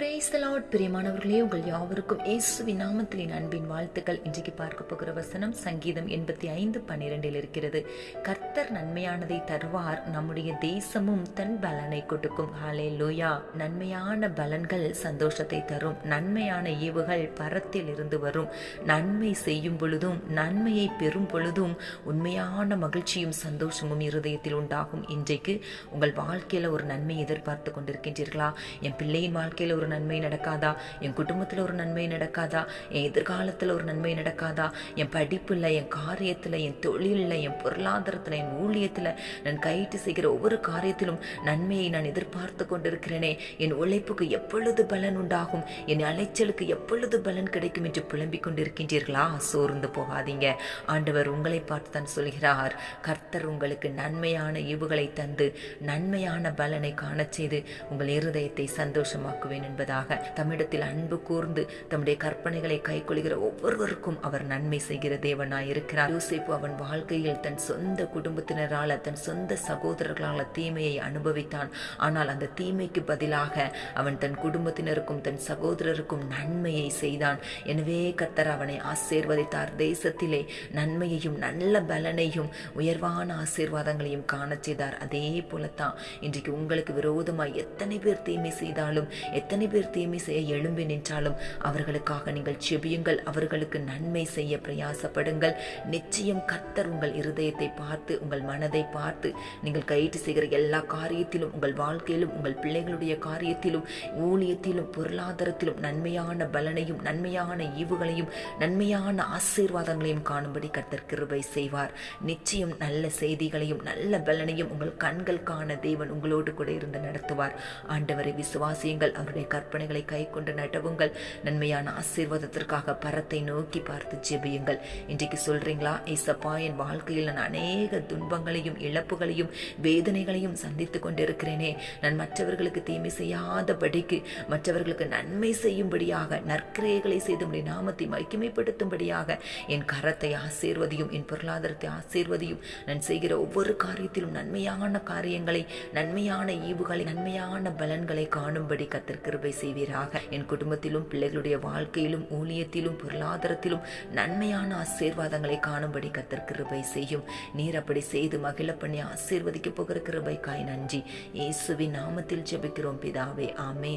Praise the Lord பிரியமானவர்களே உங்கள் யாவருக்கும் இயேசுவின் நாமத்தின் அன்பின் வாழ்த்துக்கள். இன்றைக்கு பார்க்க போகிற வசனம் சங்கீதம் எண்பத்தி ஐந்து பன்னிரெண்டில் இருக்கிறது. கர்த்தர் நன்மையானதை தருவார் நம்முடைய தேசமும் தன் பலனை கொடுக்கும். ஹாலே லோயா நன்மையான பலன்கள் சந்தோஷத்தை தரும். நன்மையான ஈவுகள் பரத்தில் இருந்து வரும். நன்மை செய்யும் பொழுதும் நன்மையை பெறும் பொழுதும் உண்மையான மகிழ்ச்சியும் சந்தோஷமும் இருதயத்தில் உண்டாகும். இன்றைக்கு உங்கள் வாழ்க்கையில ஒரு நன்மை எதிர்பார்த்து கொண்டிருக்கின்றீர்களா? என் பிள்ளையின் வாழ்க்கையில ஒரு நன்மை நடக்காதா? என் குடும்பத்தில் ஒரு நன்மை நடக்காதா? என் எதிர்காலத்தில் ஒரு நன்மை நடக்காதா? என் படிப்பில் என் காரியத்தில் என் தொழிலில் என் பொருளாதாரத்தில் என் ஊழியத்தில் நான் கையிட்டு செய்கிற ஒவ்வொரு காரியத்திலும் நன்மையை நான் எதிர்பார்த்து கொண்டிருக்கிறேனே. என் உழைப்புக்கு எப்பொழுது பலன் உண்டாகும்? என் அலைச்சலுக்கு எப்பொழுது பலன் கிடைக்கும் என்று புலம்பிக் கொண்டிருக்கின்றீர்களா? சோர்ந்து போகாதீங்க. ஆண்டவர் உங்களை பார்த்து தான் சொல்கிறார். கர்த்தர் உங்களுக்கு நன்மையான ஈவுகளை தந்து நன்மையான பலனை காணச் செய்து உங்கள் இருதயத்தை சந்தோஷமாக்குவேன் என்பதாக தம்மிடத்தில் அன்பு கூர்ந்து தம்முடைய கற்பனைகளை கைக்கொள்கிற ஒவ்வொருவருக்கும் அவர் நன்மை செய்கிற தேவனாய் இருக்கிறார் யோசிப்பு அவன் வாழ்க்கையில் தன் சொந்த குடும்பத்தினரால தன் சொந்த சகோதரர்களால தீமையை அனுபவித்தான். ஆனால் அந்த தீமைக்கு பதிலாக அவன் தன் குடும்பத்தினருக்கும் தன் சகோதரருக்கும் நன்மையை செய்தான். எனவே கர்த்தர் அவனை ஆசீர்வதித்தார். தேசத்திலே நன்மையையும் நல்ல பலனையும் உயர்வான ஆசீர்வாதங்களையும் காண செய்தார். அதே போலத்தான் இன்றைக்கு உங்களுக்கு விரோதமாய் எத்தனை பேர் தீமை செய்தாலும் எத்தனை பேர் தீமை செய்ய எழும்பி நின்றாலும் அவர்களுக்காக நீங்கள் செபியுங்கள். அவர்களுக்கு நன்மை செய்ய பிரயாசப்படுங்கள். நிச்சயம் கத்தர் உங்கள் இருதயத்தை பார்த்து உங்கள் மனதை பார்த்து நீங்கள் கைட்டு செய்கிற எல்லா காரியத்திலும் உங்கள் வாழ்க்கையிலும் உங்கள் பிள்ளைகளுடைய காரியத்திலும் ஊழியத்திலும் பொருளாதாரத்திலும் நன்மையான பலனையும் நன்மையான ஈவுகளையும் நன்மையான ஆசீர்வாதங்களையும் காணும்படி கத்தர் கிருபை செய்வார். நிச்சயம் நல்ல செய்திகளையும் நல்ல பலனையும் உங்கள் கண்கள் காண தேவன் உங்களோடு கூட இருந்து நடத்துவார். ஆண்டவரை விசுவாசியங்கள். அவருடைய கற்பனைகளை கை கொண்டு நடவுங்கள். நன்மையான ஆசீர்வாதத்திற்காக பரத்தை நோக்கி பார்த்து ஜெபியுங்கள். இன்றைக்கு சொல்றீங்களா? ஏசப்பா என் வாழ்க்கையில் நான் அநேக துன்பங்களையும் இழப்புகளையும் வேதனைகளையும் சந்தித்து கொண்டிருக்கிறேனே. நான் மற்றவர்களுக்கு தீமை செய்யாதபடிக்கு மற்றவர்களுக்கு நன்மை செய்யும்படியாக நற்கிரைகளை செய்து உடைய நாமத்தை மகிமைப்படுத்தும்படியாக என் கரத்தை ஆசீர்வதியும் என் பொருளாதாரத்தை ஆசீர்வதியும் நான் செய்கிற ஒவ்வொரு காரியத்திலும் நன்மையான காரியங்களை நன்மையான ஈவுகளை நன்மையான பலன்களை காணும்படி கத்தர் கிருபை செய்வீராக. என் குடும்பத்திலும் பிள்ளைகளுடைய வாழ்க்கையிலும் ஊழியத்திலும் பொருளாதாரத்திலும் நன்மையான ஆசீர்வாதங்களை காணும்படி கத்தர் கிருபை செய்யும். நீர் அப்படி செய்து மகிழ பண்ணி ஆசீர்வதிக்க போகிற கிருபைக்காய் நன்றி. இயேசுவின் நாமத்தில் ஜெபிக்கிறோம் பிதாவே. ஆமே